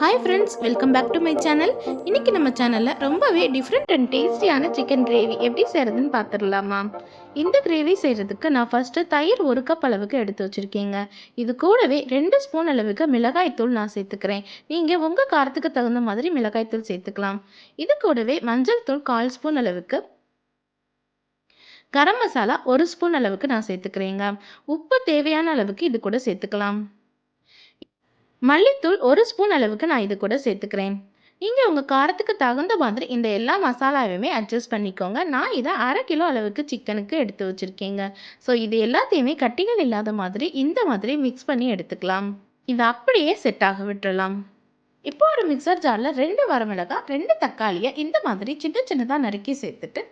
Hi friends welcome back to my channel இன்னைக்கு நம்ம சேனலில் ரொம்பவே டிஃப்ரெண்ட் அண்ட் டேஸ்டியான சிக்கன் கிரேவி எப்படி செய்கிறதுன்னு பார்த்துடலாமா? இந்த கிரேவி செய்கிறதுக்கு நான் ஃபஸ்ட்டு தயிர் ஒரு கப் அளவுக்கு எடுத்து வச்சுருக்கேங்க. இது கூடவே ரெண்டு ஸ்பூன் அளவுக்கு மிளகாய்த்தூள் நான் சேர்த்துக்கிறேன். நீங்கள் உங்கள் காரத்துக்கு தகுந்த மாதிரி மிளகாய்த்தூள் சேர்த்துக்கலாம். இது கூடவே மஞ்சள் தூள் கால் ஸ்பூன் அளவுக்கு. கரம் மசாலா ஒரு ஸ்பூன் அளவுக்கு நான் சேர்த்துக்கிறேங்க. உப்பு தேவையான அளவுக்கு இது கூட சேர்த்துக்கலாம். மல்லித்தூள் ஒரு ஸ்பூன் அளவுக்கு நான் இது கூட சேர்த்துக்கிறேன். நீங்கள் உங்கள் காரத்துக்கு தகுந்த மாதிரி இந்த எல்லா மசாலாவையுமே அட்ஜஸ்ட் பண்ணிக்கோங்க. நான் இதை அரை கிலோ அளவுக்கு சிக்கனுக்கு எடுத்து வச்சுருக்கேங்க. ஸோ இது எல்லாத்தையுமே கட்டிகள் இல்லாத மாதிரி இந்த மாதிரி மிக்ஸ் பண்ணி எடுத்துக்கலாம். இதை அப்படியே செட் ஆக விட்டுறலாம். இப்போ ஒரு மிக்சர் ஜாரில் ரெண்டு வரமிளகாய் ரெண்டு தக்காளியை இந்த மாதிரி சின்ன சின்னதாக நறுக்கி சேர்த்துட்டு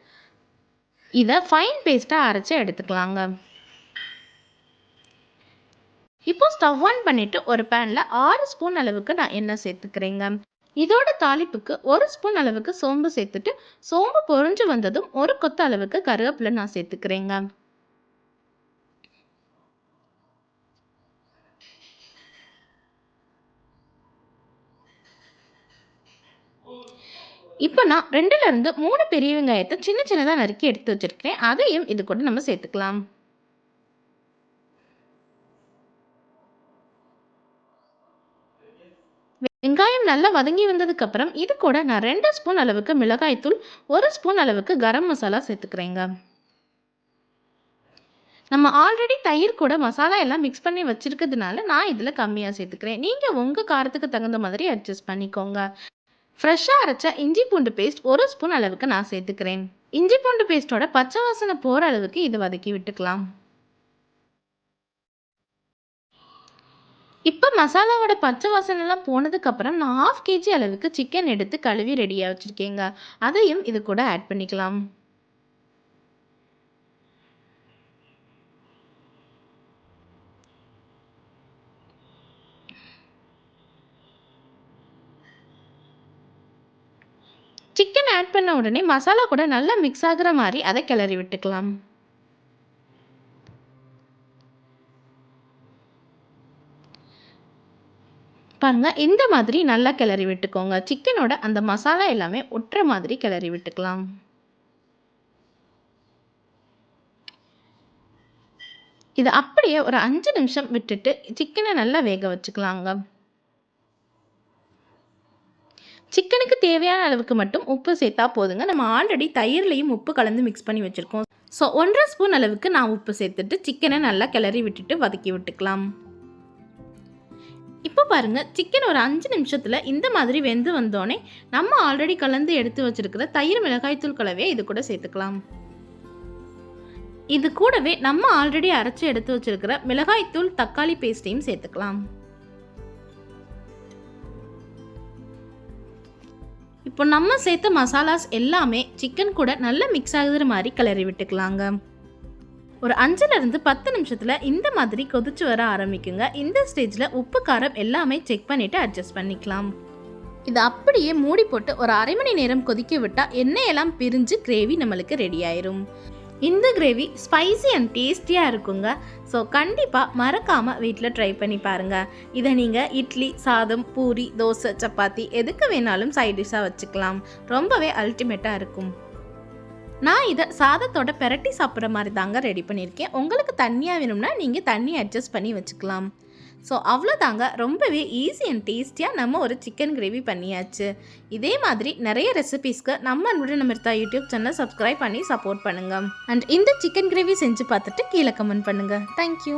இதை ஃபைன் பேஸ்ட்டாக அரைச்சி எடுத்துக்கலாங்க. இப்போ ஸ்டவ் ஆன் பண்ணிவிட்டு ஒரு பேனில் ஆறு ஸ்பூன் அளவுக்கு நான் எண்ணெய் சேர்த்துக்கிறேங்க. இதோட தாளிப்புக்கு ஒரு ஸ்பூன் அளவுக்கு சோம்பு சேர்த்துட்டு சோம்பு பொறிஞ்சு வந்ததும் ஒரு கொத்து அளவுக்கு கருவேப்பிலை நான் சேர்த்துக்கிறேங்க. இப்போ நான் ரெண்டுலேருந்து மூணு பெரிய வெங்காயத்தை சின்ன சின்னதாக நறுக்கி எடுத்து வச்சிருக்கிறேன். அதையும் இது கூட நம்ம சேர்த்துக்கலாம். நல்லா வதங்கி வந்ததுக்கப்புறம் இது கூட நான் ரெண்டு ஸ்பூன் அளவுக்கு மிளகாய்த்தூள் ஒரு ஸ்பூன் அளவுக்கு கரம் மசாலா சேர்த்துக்கிறேங்க. நம்ம ஆல்ரெடி தயிர் கூட மசாலா எல்லாம் மிக்ஸ் பண்ணி வச்சிருக்கிறதுனால நான் இதில் கம்மியாக சேர்த்துக்கிறேன். நீங்கள் உங்கள் காரத்துக்கு தகுந்த மாதிரி அட்ஜஸ்ட் பண்ணிக்கோங்க. ஃப்ரெஷ்ஷாக அரைச்ச இஞ்சி பூண்டு பேஸ்ட் ஒரு ஸ்பூன் அளவுக்கு நான் சேர்த்துக்கிறேன். இஞ்சி பூண்டு பேஸ்ட்டோட பச்சை வாசனை போகிற அளவுக்கு இதை வதக்கி விட்டுக்கலாம். இப்போ மசாலாவோட பச்சை வாசனைலாம் போனதுக்கப்புறம் நான் ஆஃப் கேஜி அளவுக்கு சிக்கன் எடுத்து கழுவி ரெடியாக வச்சுருக்கேங்க. அதையும் இது கூட ஆட் பண்ணிக்கலாம். சிக்கன் ஆட் பண்ண உடனே மசாலா கூட நல்லா மிக்ஸ் ஆகுற மாதிரி அதை கிளறி விட்டுக்கலாம். பாருங்கள் இந்த மாதிரி நல்லா கிளறி விட்டுக்கோங்க. சிக்கனோட அந்த மசாலா எல்லாமே ஒட்டுற மாதிரி கிளறி விட்டுக்கலாம். இது அப்படியே ஒரு அஞ்சு நிமிஷம் விட்டுட்டு சிக்கனை நல்லா வேக வச்சுக்கலாங்க. சிக்கனுக்கு தேவையான அளவுக்கு மட்டும் உப்பு சேர்த்தா போதுங்க. நம்ம ஆல்ரெடி தயிர்லையும் உப்பு கலந்து மிக்ஸ் பண்ணி வச்சுருக்கோம். ஸோ ஒன்றரை ஸ்பூன் அளவுக்கு நான் உப்பு சேர்த்துட்டு சிக்கனை நல்லா கிளறி விட்டுட்டு வதக்கி விட்டுக்கலாம். இப்போ பாருங்கள் சிக்கன் ஒரு அஞ்சு நிமிஷத்தில் இந்த மாதிரி வெந்து வந்தோடனே நம்ம ஆல்ரெடி கலந்து எடுத்து வச்சிருக்கிற தயிர் மிளகாய்த்தூள் கலவையை இது கூட சேர்த்துக்கலாம். இது கூடவே நம்ம ஆல்ரெடி அரைச்சி எடுத்து வச்சிருக்கிற மிளகாய்த்தூள் தக்காளி பேஸ்ட்டையும் சேர்த்துக்கலாம். இப்போ நம்ம சேர்த்த மசாலாஸ் எல்லாமே சிக்கன் கூட நல்லா மிக்ஸ் ஆகுற மாதிரி கிளறி விட்டுக்கலாங்க. ஒரு அஞ்சுலேருந்து பத்து நிமிஷத்தில் இந்த மாதிரி கொதிச்சு வர ஆரம்பிக்குங்க. இந்த ஸ்டேஜில் உப்பு காரம் எல்லாமே செக் பண்ணிவிட்டு அட்ஜஸ்ட் பண்ணிக்கலாம். இது அப்படியே மூடி போட்டு ஒரு அரை மணி நேரம் கொதிக்க விட்டால் எண்ணெயெல்லாம் பிரிஞ்சு கிரேவி நம்மளுக்கு ரெடி ஆயிரும். இந்த கிரேவி ஸ்பைசி அண்ட் டேஸ்டியாக இருக்குங்க. ஸோ கண்டிப்பாக மறக்காமல் வீட்டில் ட்ரை பண்ணி பாருங்கள் இதை நீங்கள் இட்லி சாதம் பூரி தோசை சப்பாத்தி எதுக்கு வேணாலும் சைட் டிஷ்ஷாக வச்சுக்கலாம். ரொம்பவே அல்டிமேட்டாக இருக்கும். நான் இதை சாதத்தோட பெரட்டி சாப்பிட்ற மாதிரி தாங்க ரெடி பண்ணியிருக்கேன். உங்களுக்கு தண்ணியாக வேணும்னா நீங்கள் தண்ணி அட்ஜஸ்ட் பண்ணி வச்சுக்கலாம். ஸோ அவ்வளோதாங்க. ரொம்பவே ஈஸி அண்ட் டேஸ்டியாக நம்ம ஒரு சிக்கன் கிரேவி பண்ணியாச்சு. இதே மாதிரி நிறைய ரெசிபீஸ்க்கு நம்ம அன்புடன் யூடியூப் சேனல் சப்ஸ்கிரைப் பண்ணி சப்போர்ட் பண்ணுங்கள் அண்ட் இந்த சிக்கன் கிரேவி செஞ்சு பார்த்துட்டு கீழே கமெண்ட் பண்ணுங்கள் தேங்க்யூ